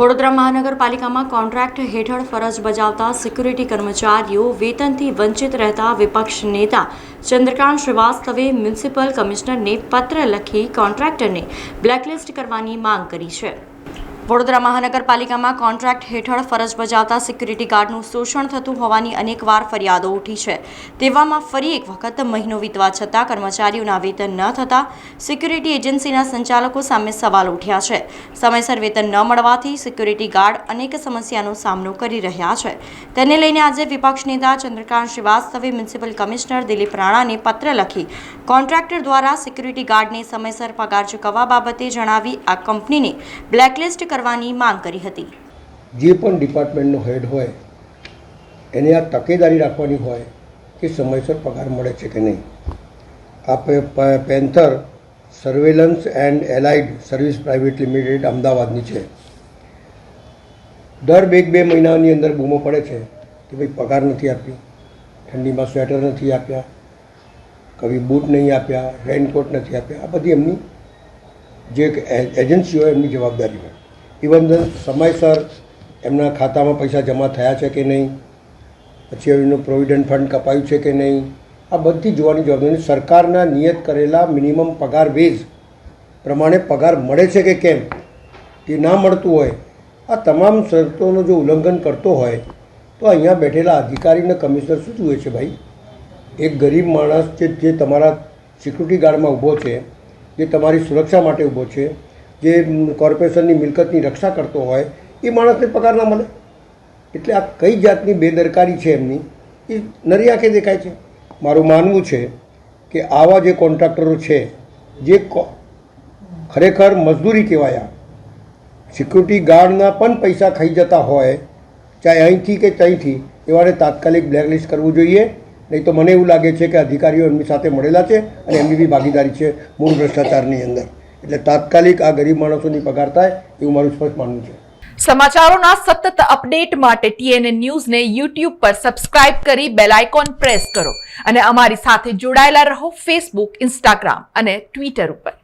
વડોદરા મહાનગરપાલિકામાં કોન્ટ્રાક્ટ હેઠળ ફરજ બજાવતા સિક્યુરિટી કર્મચારીઓ વેતનથી વંચિત રહેતા વિપક્ષ નેતા ચંદ્રકાંત શ્રીવાસ્તવે મ્યુનિસિપલ કમિશનરને પત્ર લખી કોન્ટ્રાક્ટરને બ્લેકલિસ્ટ કરવાની માંગ કરી છે. વડોદરા મહાનગરપાલિકામાં કોન્ટ્રાક્ટ હેઠળ ફરજ બજાવતા સિક્યુરિટી ગાર્ડનું શોષણ થતું હોવાની અનેકવાર ફરિયાદો ઉઠી છે. તેવામાં ફરી એક વખત મહિનો વીતવા છતાં કર્મચારીઓના વેતન ન થતાં સિક્યુરિટી એજન્સીના સંચાલકો સામે સવાલ ઉઠ્યા છે. સમયસર વેતન ન મળવાથી સિક્યુરિટી ગાર્ડ અનેક સમસ્યાનો સામનો કરી રહ્યા છે. તેને લઈને આજે વિપક્ષ નેતા ચંદ્રકાંત શ્રીવાસ્તવે મ્યુનિસિપલ કમિશનર દિલીપ રાણાને પત્ર લખી કોન્ટ્રાક્ટર દ્વારા સિક્યુરિટી ગાર્ડને સમયસર પગાર ચૂકવવા બાબતે જણાવી આ કંપનીને બ્લેકલિસ્ટ કરવાની માંગ કરી હતી. જે પણ ડિપાર્ટમેન્ટનો હેડ હોય, એને આ તકેદારી રાખવાની હોય કે સમયસર પગાર મળે છે કે નહીં. આ panther surveillance and allied service private limited અમદાવાદની છે. દર બે બે મહિનાની અંદર બૂમો પડે છે કે ભાઈ પગાર નથી આપી ઠંડીમાં સ્વેટર નથી આપ્યા, કભી બૂટ નહીં આપ્યા રેનકોટ નથી આપ્યા. આ બધી એમની જે એજન્સીઓ એમની જવાબદારી હોય. ઇવન સમયસર એમના ખાતામાં પૈસા જમા થયા છે કે નહીં? પછી એમનું પ્રોવિડન્ટ ફંડ કપાયું છે કે નહીં? આ બધી જોવાની જવાબદારી સરકારના નિયત કરેલા મિનિમમ પગાર વેજ પ્રમાણે પગાર મળે છે કે કેમ? એ ના મળતું હોય. આ તમામ શરતોનું જો ઉલ્લંઘન કરતો હોય, તો અહીંયા બેઠેલા અધિકારીને કમિશનર શું જુએ છે ભાઈ? એક ગરીબ માણસ જે તમારા સિક્યુરિટી ગાર્ડમાં ઊભો છે, જે તમારી સુરક્ષા માટે ઊભો છે જે કોર્પોરેશનની મિલકતની રક્ષા કરતો હોય, એ માણસને પગાર ના મળે. એટલે આ કઈ જાતની બેદરકારી છે એમની? એ નરી આંખે દેખાય છે. મારું માનવું છે કે આવા જે કોન્ટ્રાક્ટરો છે, જે ખરેખર મજદૂરી કહેવાયા, સિક્યુરિટી ગાર્ડના પણ પૈસા ખાઈ જતા હોય, ચાહે અહીંથી કે ત્યાંથી એવાને તાત્કાલિક બ્લેકલિસ્ટ કરવું જોઈએ. નહીં તો મને એવું લાગે છે કે અધિકારીઓ એમની સાથે મળેલા છે અને એમની બી ભાગીદારી છે મૂળ ભ્રષ્ટાચારની અંદર. એટલે તાત્કાલિક આ ગરીબ માણસોની પગાર થાય એવું મારું સ્પષ્ટ માનવું છે. સમાચારોના સતત અપડેટ માટે ટીએનએ ન્યૂઝને યુટ્યુબ પર સબસ્ક્રાઇબ કરી બેલ આઇકોન પ્રેસ કરો અને અમારી સાથે જોડાયેલા રહો ફેસબુક, ઇન્સ્ટાગ્રામ અને ટ્વિટર ઉપર.